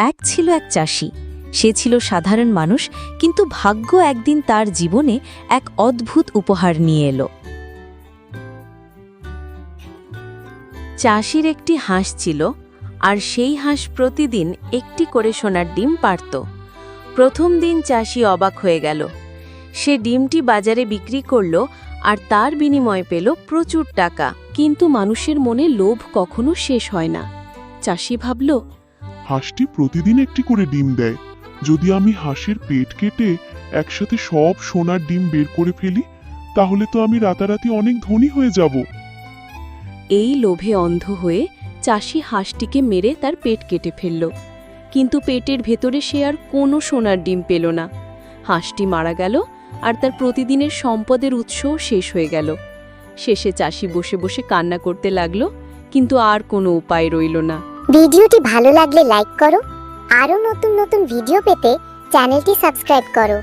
এক ছিল এক চাষি। সে ছিল সাধারণ মানুষ, কিন্তু ভাগ্য একদিন তার জীবনে এক অদ্ভুত উপহার নিয়ে এলো। চাষির একটি হাঁস ছিল, আর সেই হাঁস প্রতিদিন একটি করে সোনার ডিম পারত প্রথম দিন চাষি অবাক হয়ে গেল। সে ডিমটি বাজারে বিক্রি করল, আর তার বিনিময়ে পেল প্রচুর টাকা। কিন্তু মানুষের মনে লোভ কখনো শেষ হয় না। চাষি ভাবল হাঁসটি প্রতিদিন একটি করে ডিম দেয়। যদি আমি হাঁসের পেট কেটে একসাথে সব সোনার ডিম বের করে ফেলি, তাহলে তো আমি রাতারাতি অনেক ধনী হয়ে যাব। এই লোভে অন্ধ হয়ে চাষি হাঁসটিকে মেরে তার পেট কেটে ফেলল। কিন্তু পেটের ভেতরে সে আর কোনো সোনার ডিম পেল না। হাঁসটি মারা গেল আর তার প্রতিদিনের সম্পদের উৎসও শেষ হয়ে গেল। শেষে চাষি বসে বসে কান্না করতে লাগল, কিন্তু আর কোনো উপায় রইল না। ভিডিওটি ভালো লাগলে লাইক করো। আরও নতুন নতুন ভিডিও পেতে চ্যানেলটি সাবস্ক্রাইব করো।